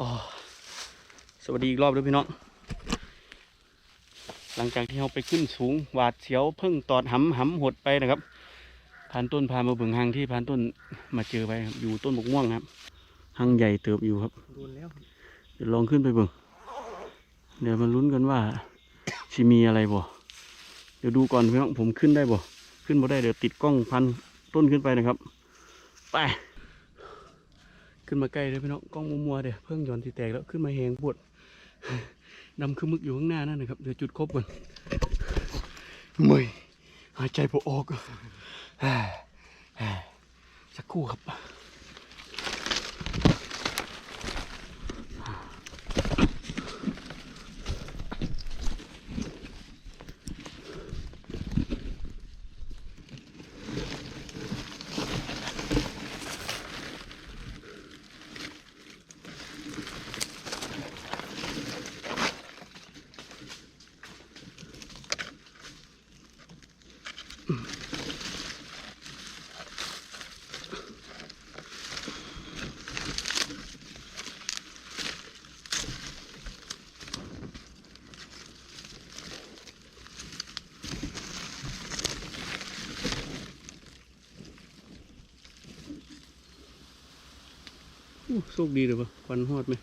อ๋อสวัสดีอีกรอบด้วยพี่น้อง หลังจากที่เราไปขึ้นสูงหวาดเสียวเพิ่งตอดหำหำหดไปนะครับพานต้นพามาเบิ่งหางที่พานต้นมาเจอไปครับอยู่ต้นบกม่วงครับหางใหญ่เติบอยู่ครับโดนแล้วเดี๋ยวลองขึ้นไปเบิ่งเดี๋ยวมาลุ้นกันว่าสิมีอะไรบ่เดี๋ยวดูก่อนพี่น้องผมขึ้นได้บ่ขึ้นบ่ได้เดี๋ยวติดกล้องพันต้นขึ้นไปนะครับ ไป ขึ้นมาใกล้เลยพี่น้องกล้องมัวๆเดี๋ยวเพิ่งหย้อนที่แตกแล้วขึ้นมาแหงปวดดำคือมึกอยู่ข้างหน้านั่นนะครับเดี๋ยวจุดครบก่อนเมื่อยหายใจพอออกสักครู่ครับ โชคดีเลยปะควันฮอดไหม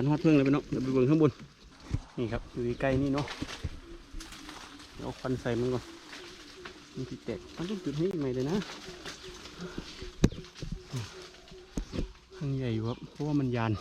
ควันฮอดเพิ่งเลยไปเนาะเดี๋ยวไปเบิ่งข้างบน นี่ครับอยู่ใกล้นี่เนาะเดี๋ยวเอาควันใส่มันก่อนมันติดแตกมันต้องจุดให้ใหม่เลยนะข้างใหญ่อยู่ครับเพราะว่ามันยาน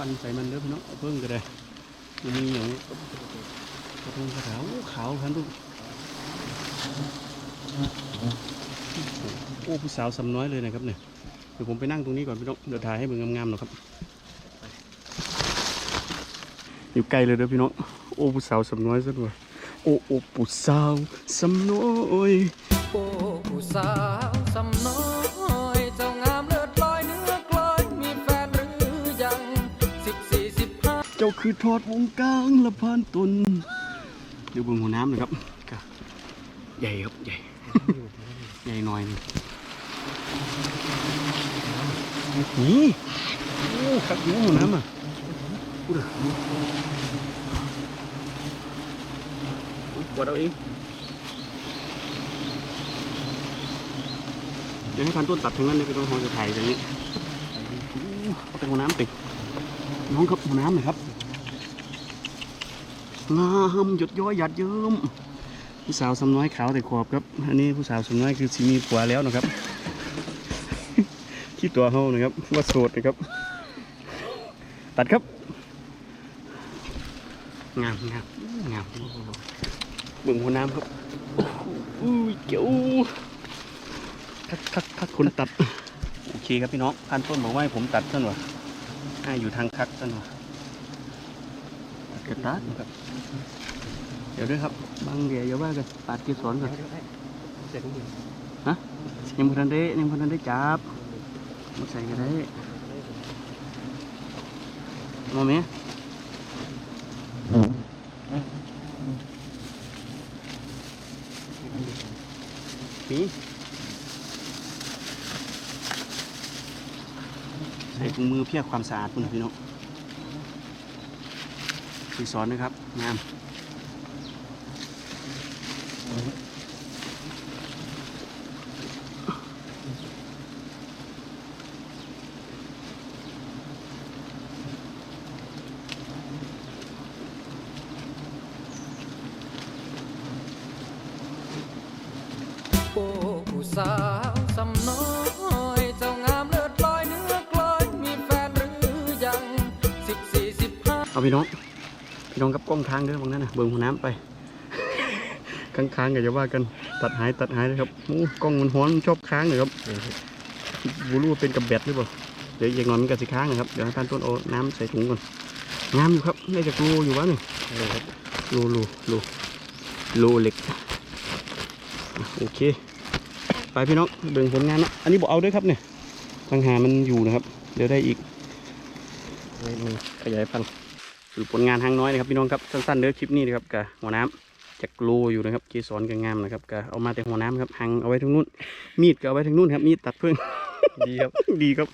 ฟันใส่มันเด้อพี่น้องเพิ่งก็ได้มันมีอย่างกระทงกระถางขาวพันทุกโอ้ผู้สาวสำน้อยเลยนะครับเนี่ยเดี๋ยวผมไปนั่งตรงนี้ก่อนพี่น้องเดี๋ยวถ่ายให้เบิ่งงามๆหน่อยครับอยู่ไกลเลยเด้อพี่น้องโอ้ผู้สาวสำน้อยซะด้วยโอ้โอ้ผู้สาวสำน้อยโอ้ผู้สาวสำน้อย เจ้าคือทอดวงกลางละพานตนเดี๋ยวเบิ่งหัวน้ำหน่อยครับก็ใหญ่ครับใหญ่ ใหญ่หน่อยนึงนี่โอ้ขับดูหัวน้ำอะพูดเลยปวดเอาเองเดี๋ยวให้พันต้นตัดถึงนั้นเลยก็ต้องหอจะถ่ายอย่างนี้เอาไปหัวน้ำติน้องครับหัวน้ำหน่อยครับ งามหยดย้อยหยัดเยิ้มผู้สาวสำน้อยขาวแต่ขอบครับ อันนี้ผู้สาวสำน้อยคือสีมีผัวแล้วนะครับที่ตัวเฮานะครับว่าโสดนะครับ ตัดครับ งามงามงามเบิ่งหัวน้ำครับอุ้ยเกี่ยวทักทักทักคนตัด โอเคครับพี่น้องพันต้นบอกว่าให้ผมตัดท่านวะให้อยู่ทางคักท่านวะ ตัดกระตัดเดี๋ยวด้วยครับบางเดียวอย่าว่ากันปาดกีสอนก่อนเสร็จทุกอย่างยังพันได้ยังพันได้จับมาใส่กันได้มองไหมนี่ใส่ถุงมือเพื่อความสะอาดคุณพี่น้อง สีสอนนะครับงามโอ้ผู้สาวสำน้อยเจ้างามเลิศลอยเนื้อกลอยมีแฟนหรือยังสิบสี่สิบห้า เอาพี่น้องพี่ น้องกับกล้องค้างเด้อบางนั้นนะเบิ่งหัวน้ำไปค้างๆก็จะว่ากันตัดหายตัดหายนะครับโอ้กล้องมันฮ้อนมันชอบค้างเลยครับบูรู้ว่าเป็นกับแบตหรือเปล่าเดี๋ยวอย่างน้อยมันก็สิค้างนะครับเดี๋ยวให้ท่านต้นเอาน้ำใส่ถุงก่อนงามอยู่ครับน่าจะกลัวอยู่วะนี่เลยครับรูรูรูรูเหล็กอะโอเค ไปพี่น้องเบิ่งผลงานเนาะอันนี้บอกเอาด้วยครับเนี่ยปัญหามันอยู่นะครับ เดี๋ยวได้อีกนี่มีขยายพันธุ์ คือผลงานทางน้อยนะครับพี่น้องครับสั้นๆเด้อคลิปนี้นะครับกับหัวน้ำจากโลอยู่นะครับเกสรกันงามนะครับก็เอามาแต่หัวน้ำครับหังเอาไว้ทางนู้น มีดก็เอาไว้ทางนู้นครับมีดตัดเพิ่งดีครับดีครับ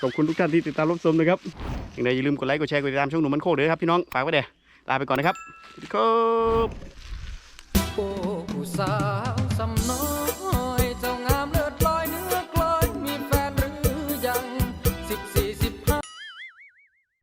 ขอบคุณทุกท่านที่ติดตามรับชมนะครับอย่างไรอย่าลืมกดไลค์กดแชร์กดติดตามช่องหนุ่มมันโคเด้อครับพี่น้องฝากไว้เด้อลาไปก่อนนะครับสวัสดีครับ